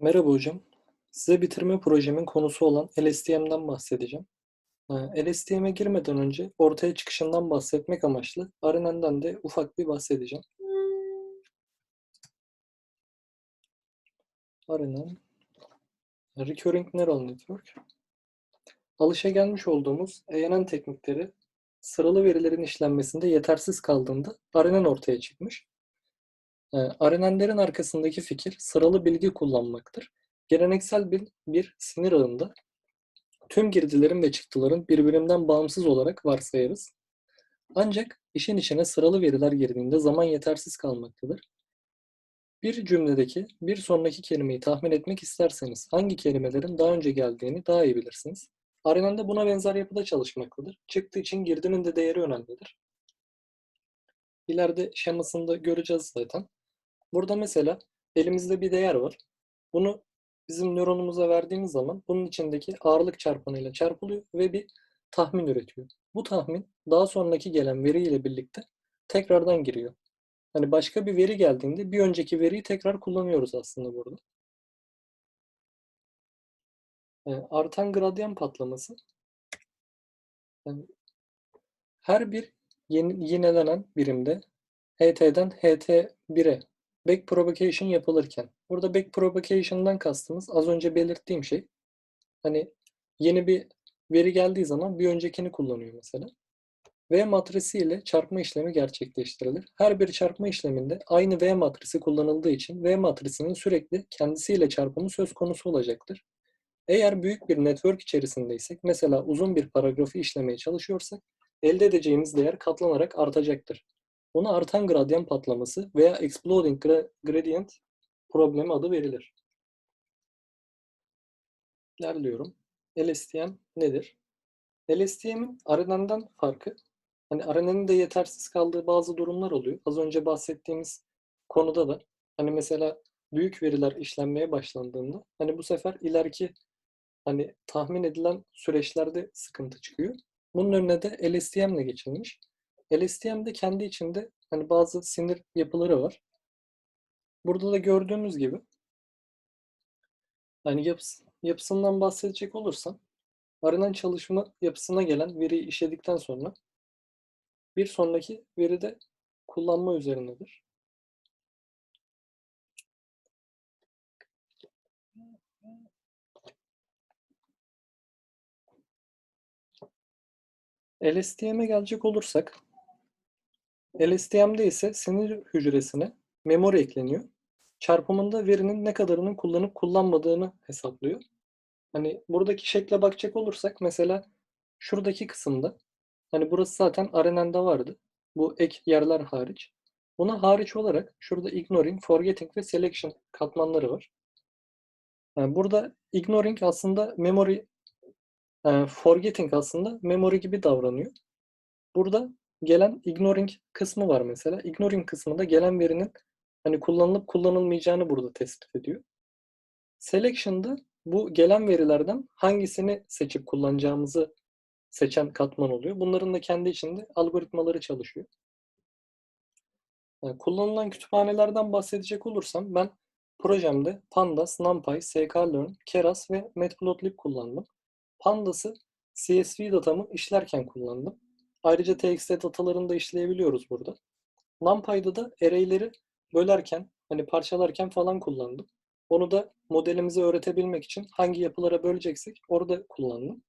Merhaba hocam. Size bitirme projemin konusu olan LSTM'den bahsedeceğim. Ee, LSTM'e girmeden önce ortaya çıkışından bahsetmek amaçlı RNN'den de ufak bir bahsedeceğim. RNN Recurring Neural Network Alışagelmiş olduğumuz ANN teknikleri sıralı verilerin işlenmesinde yetersiz kaldığında RNN ortaya çıkmış. RNN'lerin arkasındaki fikir sıralı bilgi kullanmaktır. Geleneksel bir, bir sinir ağında tüm girdilerin ve çıktıların birbirinden bağımsız olarak varsayarız. Ancak işin içine sıralı veriler girdiğinde zaman yetersiz kalmaktadır. Bir cümledeki bir sonraki kelimeyi tahmin etmek isterseniz hangi kelimelerin daha önce geldiğini daha iyi bilirsiniz. RNN'de buna benzer yapıda çalışmaktadır. Çıktığı için girdinin de değeri önemlidir. İleride şemasında göreceğiz zaten. Burada mesela elimizde bir değer var. Bunu bizim nöronumuza verdiğimiz zaman bunun içindeki ağırlık çarpanıyla çarpılıyor ve bir tahmin üretiyor. Bu tahmin daha sonraki gelen veriyle birlikte tekrardan giriyor. Hani başka bir veri geldiğinde bir önceki veriyi tekrar kullanıyoruz aslında burada. Yani artan gradyan patlaması yani her bir yeni, yinelenen birimde HT'den HT1'e back propagation yapılırken. Burada back propagation'dan kastımız az önce belirttiğim şey. Hani yeni bir veri geldiği zaman bir öncekini kullanıyor mesela. V matrisi ile çarpma işlemi gerçekleştirilir. Her bir çarpma işleminde aynı V matrisi kullanıldığı için V matrisinin sürekli kendisiyle çarpımı söz konusu olacaktır. Eğer büyük bir network içerisindeysek, mesela uzun bir paragrafı işlemeye çalışıyorsak, elde edeceğimiz değer katlanarak artacaktır. Ona artan gradyan patlaması veya exploding gradient problemi adı verilir. İlerliyorum. LSTM nedir? LSTM'in RNN'den farkı, hani RNN'in de yetersiz kaldığı bazı durumlar oluyor. Az önce bahsettiğimiz konuda da hani mesela büyük veriler işlenmeye başlandığında hani bu sefer ileriki hani tahmin edilen süreçlerde sıkıntı çıkıyor. Bunun önüne de LSTM ile geçilmiş. LSTM'de kendi içinde hani bazı sinir yapıları var. Burada da gördüğümüz gibi hani yapısı, yapısından bahsedecek olursam arınan çalışma yapısına gelen veriyi işledikten sonra bir sonraki veride kullanma üzerinedir. LSTM'e gelecek olursak LSTM'de ise sinir hücresine memori ekleniyor. Çarpımında verinin ne kadarının kullanıp kullanmadığını hesaplıyor. Hani buradaki şekle bakacak olursak mesela şuradaki kısımda hani burası zaten RNN'de vardı. Bu ek yerler hariç. Buna hariç olarak şurada ignoring, forgetting ve selection katmanları var. Yani burada ignoring aslında memory yani forgetting aslında memory gibi davranıyor. Burada gelen ignoring kısmı var mesela. Ignoring kısmında gelen verinin hani kullanılıp kullanılmayacağını burada tespit ediyor. Selection'da bu gelen verilerden hangisini seçip kullanacağımızı seçen katman oluyor. Bunların da kendi içinde algoritmaları çalışıyor. Yani kullanılan kütüphanelerden bahsedecek olursam ben projemde Pandas, NumPy, scikit-learn, Keras ve Matplotlib kullandım. Pandas'ı CSV datamı işlerken kullandım. Ayrıca TXT datalarını da işleyebiliyoruz burada. NumPy'da da array'leri bölerken, hani parçalarken falan kullandım. Onu da modelimize öğretebilmek için hangi yapılara böleceksek orada kullandım.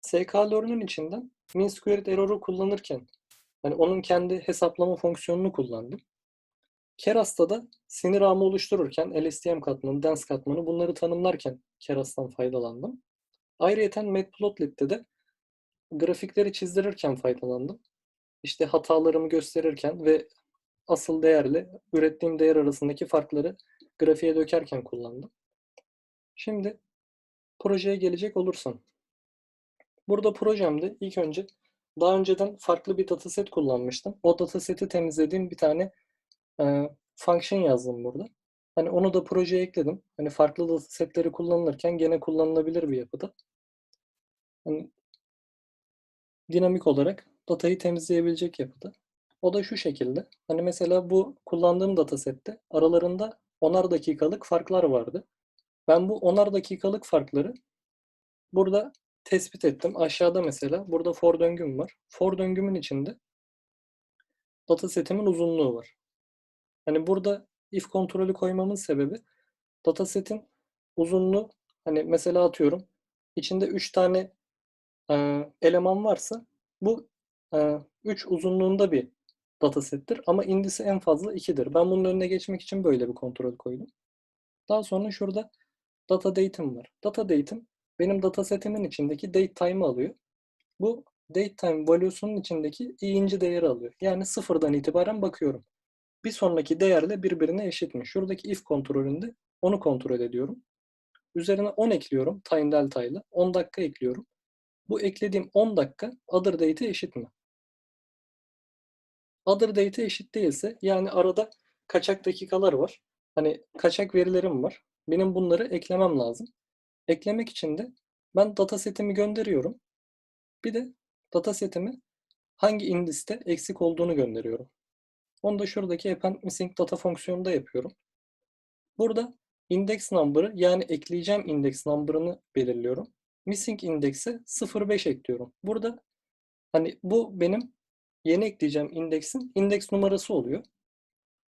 sklearn'ün içinden mean squared error'u kullanırken hani onun kendi hesaplama fonksiyonunu kullandım. Keras'ta da sinir ağımı oluştururken LSTM katmanı, dens katmanı bunları tanımlarken Keras'tan faydalandım. Ayrıca Matplotlib'de de grafikleri çizdirirken faydalandım. İşte hatalarımı gösterirken ve asıl değerle ürettiğim değer arasındaki farkları grafiğe dökerken kullandım. Şimdi projeye gelecek olursam. Burada projemde ilk önce daha önceden farklı bir dataset kullanmıştım. O dataseti temizlediğim bir tane e, function yazdım burada. Hani onu da projeye ekledim. Hani farklı datasetleri kullanılırken gene kullanılabilir bir yapıda. Hani dinamik olarak datayı temizleyebilecek yapıda. O da şu şekilde. Hani mesela bu kullandığım datasette aralarında onar dakikalık farklar vardı. Ben bu onar dakikalık farkları burada tespit ettim. Aşağıda mesela burada for döngüm var. For döngümün içinde datasetimin uzunluğu var. Hani burada if kontrolü koymamın sebebi datasetin uzunluğu hani mesela atıyorum içinde 3 tane eleman varsa bu 3 uzunluğunda bir datasettir ama indisi en fazla 2'dir. Ben bunun önüne geçmek için böyle bir kontrol koydum. Daha sonra şurada data date'im var. Data date'im benim datasetimin içindeki date time'ı alıyor. Bu date time value'sunun içindeki i'inci değeri alıyor. Yani sıfırdan itibaren bakıyorum. Bir sonraki değerle birbirine eşit mi? Şuradaki if kontrolünde onu kontrol ediyorum. Üzerine 10 ekliyorum time delta ile. 10 dakika ekliyorum. Bu eklediğim 10 dakika other date'e eşit mi? Other date'e eşit değilse yani arada kaçak dakikalar var. Hani kaçak verilerim var. Benim bunları eklemem lazım. Eklemek için de ben datasetimi gönderiyorum. Bir de datasetimi hangi indiste eksik olduğunu gönderiyorum. Onu da şuradaki append missing data fonksiyonunda yapıyorum. Burada index number'ı yani ekleyeceğim index number'ını belirliyorum. Missing index'e 0.5 ekliyorum. Burada hani bu benim yeni ekleyeceğim indeksin indeks numarası oluyor.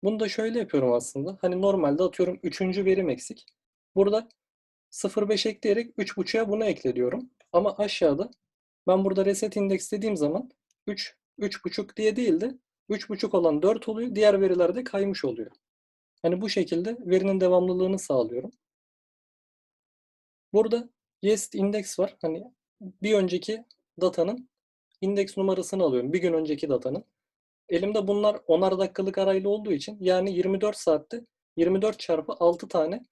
Bunu da şöyle yapıyorum aslında. Hani normalde atıyorum 3. verim eksik. Burada 0.5 ekleyerek 3.5'a bunu ekle diyorum. Ama aşağıda ben burada reset index dediğim zaman 3, 3.5 diye değil de 3.5 olan 4 oluyor. Diğer veriler de kaymış oluyor. Hani bu şekilde verinin devamlılığını sağlıyorum. Burada yes index var. Hani bir önceki datanın indeks numarasını alıyorum. Bir gün önceki datanın. Elimde bunlar onar dakikalık arayla olduğu için yani 24 saatte 24 çarpı 6 tane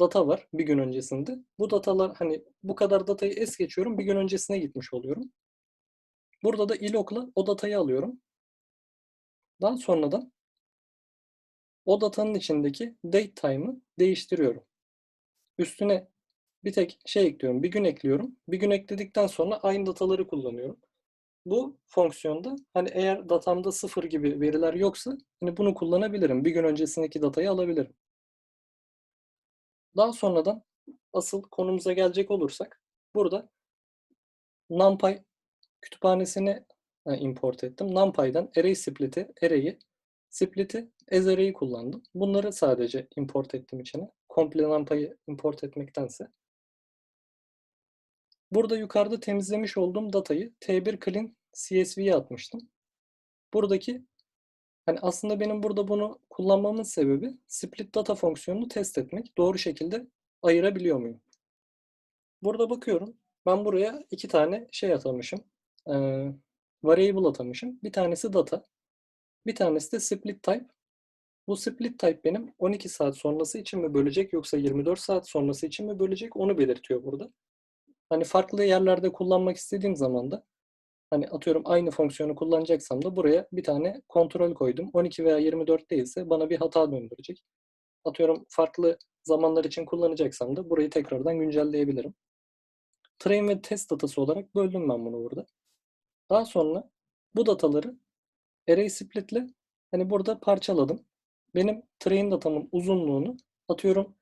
data var bir gün öncesinde. Bu datalar hani bu kadar datayı es geçiyorum bir gün öncesine gitmiş oluyorum. Burada da ilok'la o datayı alıyorum. Daha sonradan o datanın içindeki date time'ı değiştiriyorum. Üstüne bir tek şey ekliyorum, bir gün ekliyorum. Bir gün ekledikten sonra aynı dataları kullanıyorum. Bu fonksiyonda hani eğer datamda sıfır gibi veriler yoksa hani bunu kullanabilirim. Bir gün öncesindeki datayı alabilirim. Daha sonradan asıl konumuza gelecek olursak burada NumPy kütüphanesini import ettim. NumPy'dan array split'i, array'i, split'i as array'i kullandım. Bunları sadece import ettim içine. Komple NumPy'ı import etmektense. Burada yukarıda temizlemiş olduğum datayı T1 clean CSV'ye atmıştım. Buradaki hani aslında benim burada bunu kullanmamın sebebi split data fonksiyonunu test etmek. Doğru şekilde ayırabiliyor muyum? Burada bakıyorum. Ben buraya iki tane şey atamışım. E, variable atamışım. Bir tanesi data. Bir tanesi de split type. Bu split type benim 12 saat sonrası için mi bölecek yoksa 24 saat sonrası için mi bölecek onu belirtiyor burada. Hani farklı yerlerde kullanmak istediğim zaman da hani atıyorum aynı fonksiyonu kullanacaksam da buraya bir tane kontrol koydum. 12 veya 24 değilse bana bir hata döndürecek. Atıyorum farklı zamanlar için kullanacaksam da burayı tekrardan güncelleyebilirim. Train ve test datası olarak böldüm ben bunu burada. Daha sonra bu dataları array split ile hani burada parçaladım. Benim train datamın uzunluğunu atıyorum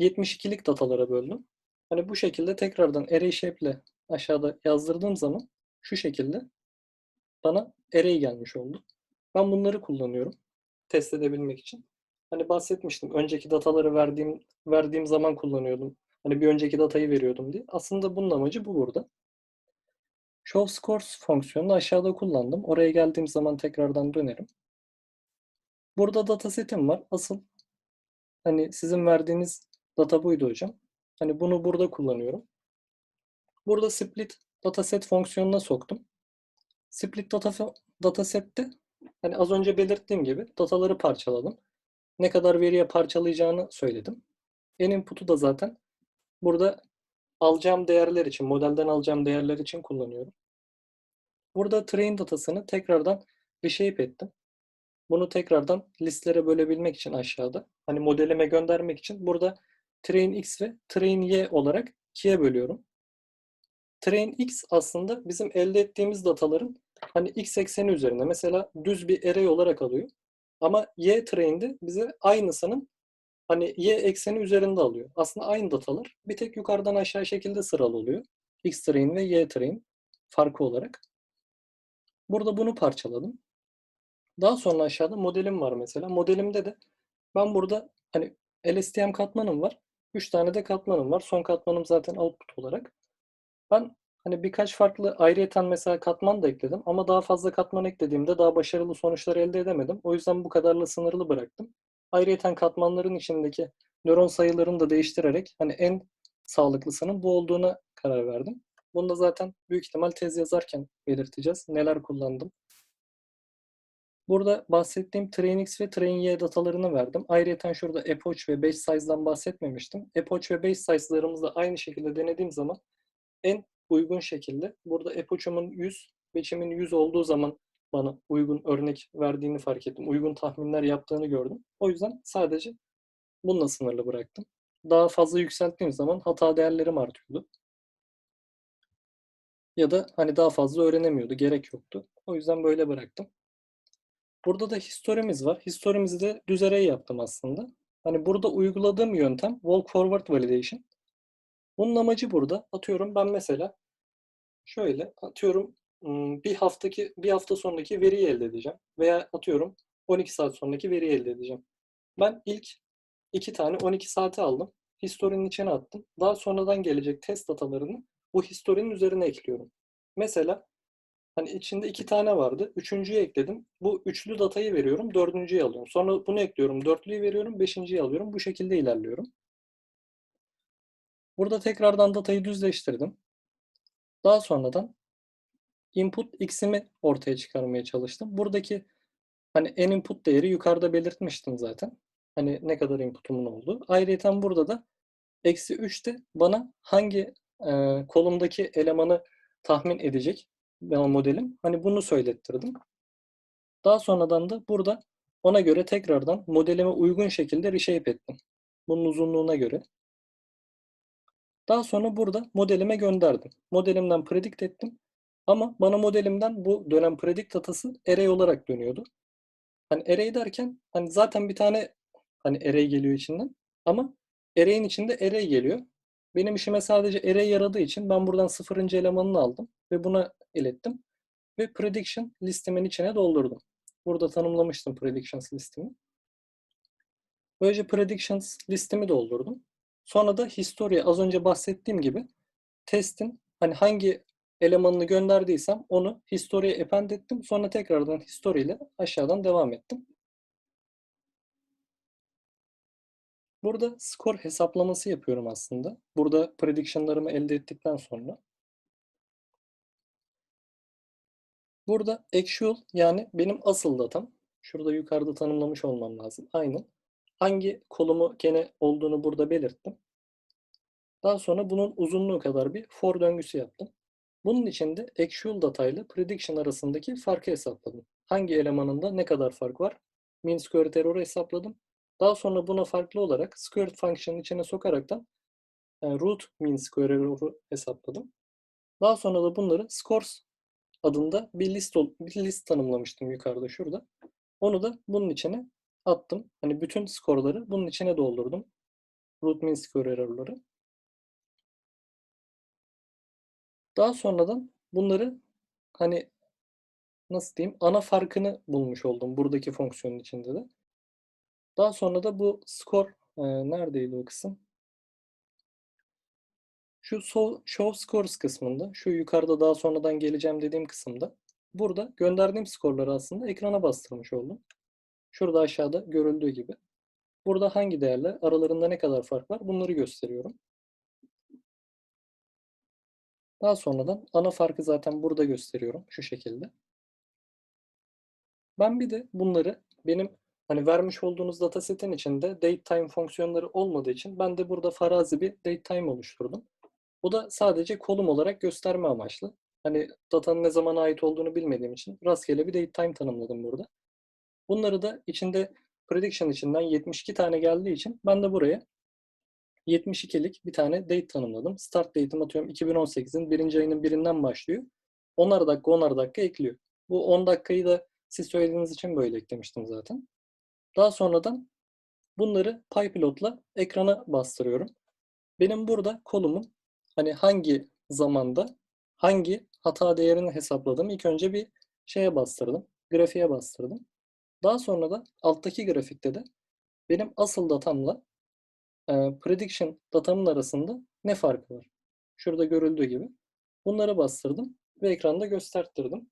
72'lik datalara böldüm. Hani bu şekilde tekrardan array shape ile aşağıda yazdırdığım zaman şu şekilde bana array gelmiş oldu. Ben bunları kullanıyorum test edebilmek için. Hani bahsetmiştim. Önceki dataları verdiğim verdiğim zaman kullanıyordum. Hani bir önceki datayı veriyordum diye. Aslında bunun amacı bu burada. Show scores fonksiyonunu aşağıda kullandım. Oraya geldiğim zaman tekrardan dönerim. Burada datasetim var. Asıl hani sizin verdiğiniz data buydu hocam. Hani bunu burada kullanıyorum. Burada split dataset fonksiyonuna soktum. Split data datasette hani az önce belirttiğim gibi dataları parçaladım. Ne kadar veriye parçalayacağını söyledim. En input'u da zaten burada alacağım değerler için, modelden alacağım değerler için kullanıyorum. Burada train datasını tekrardan reshape ettim. Bunu tekrardan listlere bölebilmek için aşağıda, hani modelime göndermek için burada train x ve train y olarak ikiye bölüyorum. Train x aslında bizim elde ettiğimiz dataların hani x ekseni üzerinde mesela düz bir array olarak alıyor. Ama y train'de bize aynısının hani y ekseni üzerinde alıyor. Aslında aynı datalar bir tek yukarıdan aşağı şekilde sıralı oluyor. X train ve Y train farkı olarak. Burada bunu parçaladım. Daha sonra aşağıda modelim var mesela. Modelimde de ben burada hani LSTM katmanım var. 3 tane de katmanım var. Son katmanım zaten output olarak. Ben hani birkaç farklı ayrıyeten mesela katman da ekledim ama daha fazla katman eklediğimde daha başarılı sonuçlar elde edemedim. O yüzden bu kadarla sınırlı bıraktım. Ayrıyeten katmanların içindeki nöron sayılarını da değiştirerek hani en sağlıklısının bu olduğuna karar verdim. Bunu da zaten büyük ihtimal tez yazarken belirteceğiz. Neler kullandım. Burada bahsettiğim TrainX ve TrainY datalarını verdim. Ayrıca şurada epoch ve batch size'dan bahsetmemiştim. Epoch ve batch size'larımızı aynı şekilde denediğim zaman en uygun şekilde burada epoch'umun 100, batch'imin 100 olduğu zaman bana uygun örnek verdiğini fark ettim. Uygun tahminler yaptığını gördüm. O yüzden sadece bununla sınırlı bıraktım. Daha fazla yükselttiğim zaman hata değerlerim artıyordu. Ya da hani daha fazla öğrenemiyordu. Gerek yoktu. O yüzden böyle bıraktım. Burada da historimiz var. Historimizi de düz array yaptım aslında. Hani burada uyguladığım yöntem walk forward validation. Bunun amacı burada atıyorum ben mesela şöyle atıyorum bir haftaki bir hafta sonraki veriyi elde edeceğim veya atıyorum 12 saat sonraki veriyi elde edeceğim. Ben ilk iki tane 12 saati aldım. Historinin içine attım. Daha sonradan gelecek test datalarını bu historinin üzerine ekliyorum. Mesela Hani içinde iki tane vardı. Üçüncüyü ekledim. Bu üçlü datayı veriyorum. Dördüncüyü alıyorum. Sonra bunu ekliyorum. Dörtlüyü veriyorum. Beşinciyi alıyorum. Bu şekilde ilerliyorum. Burada tekrardan datayı düzleştirdim. Daha sonradan input x'imi ortaya çıkarmaya çalıştım. Buradaki hani en input değeri yukarıda belirtmiştim zaten. Hani ne kadar inputumun olduğu. Ayrıca burada da eksi 3 de bana hangi e, kolumdaki elemanı tahmin edecek modelim. Hani bunu söylettirdim. Daha sonradan da burada ona göre tekrardan modelime uygun şekilde reshape ettim. Bunun uzunluğuna göre. Daha sonra burada modelime gönderdim. Modelimden predict ettim. Ama bana modelimden bu dönem predict datası array olarak dönüyordu. Hani array derken hani zaten bir tane hani array geliyor içinden. Ama array'in içinde array geliyor. Benim işime sadece array yaradığı için ben buradan sıfırıncı elemanını aldım ve buna ilettim. Ve prediction listimin içine doldurdum. Burada tanımlamıştım predictions listimi. Böylece predictions listimi doldurdum. Sonra da history'e az önce bahsettiğim gibi testin hani hangi elemanını gönderdiysem onu history'e append ettim. Sonra tekrardan history ile aşağıdan devam ettim. Burada skor hesaplaması yapıyorum aslında. Burada prediction'larımı elde ettikten sonra. Burada actual yani benim asıl datam. Şurada yukarıda tanımlamış olmam lazım. Aynı. Hangi kolumu gene olduğunu burada belirttim. Daha sonra bunun uzunluğu kadar bir for döngüsü yaptım. Bunun içinde actual data ile prediction arasındaki farkı hesapladım. Hangi elemanında ne kadar fark var? Mean squared error'ı hesapladım. Daha sonra buna farklı olarak squared function'ın içine sokaraktan yani root mean square error'u hesapladım. Daha sonra da bunları scores adında bir list bir list tanımlamıştım yukarıda şurada. Onu da bunun içine attım. Hani bütün skorları bunun içine doldurdum. Root mean square error'ları. Daha sonradan bunları hani nasıl diyeyim ana farkını bulmuş oldum buradaki fonksiyonun içinde de. Daha sonra da bu skor e, neredeydi o kısım? Şu show scores kısmında, şu yukarıda daha sonradan geleceğim dediğim kısımda burada gönderdiğim skorları aslında ekrana bastırmış oldum. Şurada aşağıda görüldüğü gibi. Burada hangi değerler, aralarında ne kadar fark var bunları gösteriyorum. Daha sonradan ana farkı zaten burada gösteriyorum şu şekilde. Ben bir de bunları benim hani vermiş olduğunuz datasetin içinde datetime fonksiyonları olmadığı için ben de burada farazi bir datetime oluşturdum. Bu da sadece kolum olarak gösterme amaçlı. Hani datanın ne zaman ait olduğunu bilmediğim için rastgele bir datetime tanımladım burada. Bunları da içinde prediction içinden 72 tane geldiği için ben de buraya 72'lik bir tane date tanımladım. Start date'im atıyorum 2018'in birinci ayının birinden başlıyor. 10'ar dakika 10'ar dakika ekliyor. Bu 10 dakikayı da siz söylediğiniz için böyle eklemiştim zaten. Daha sonradan Bunları PyPlot'la ekrana bastırıyorum. Benim burada kolumun hani hangi zamanda hangi hata değerini hesapladım. İlk önce bir şeye bastırdım. Grafiğe bastırdım. Daha sonra da alttaki grafikte de benim asıl datamla e, prediction datamın arasında ne farkı var? Şurada görüldüğü gibi. Bunları bastırdım ve ekranda gösterttirdim.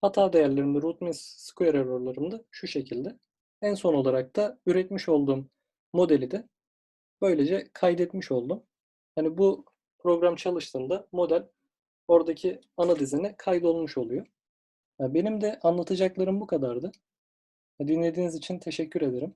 Hata değerlerimde, root mean square error'larım şu şekilde. En son olarak da üretmiş olduğum modeli de böylece kaydetmiş oldum. Hani bu program çalıştığında model oradaki ana dizine kaydolmuş oluyor. Benim de anlatacaklarım bu kadardı. Dinlediğiniz için teşekkür ederim.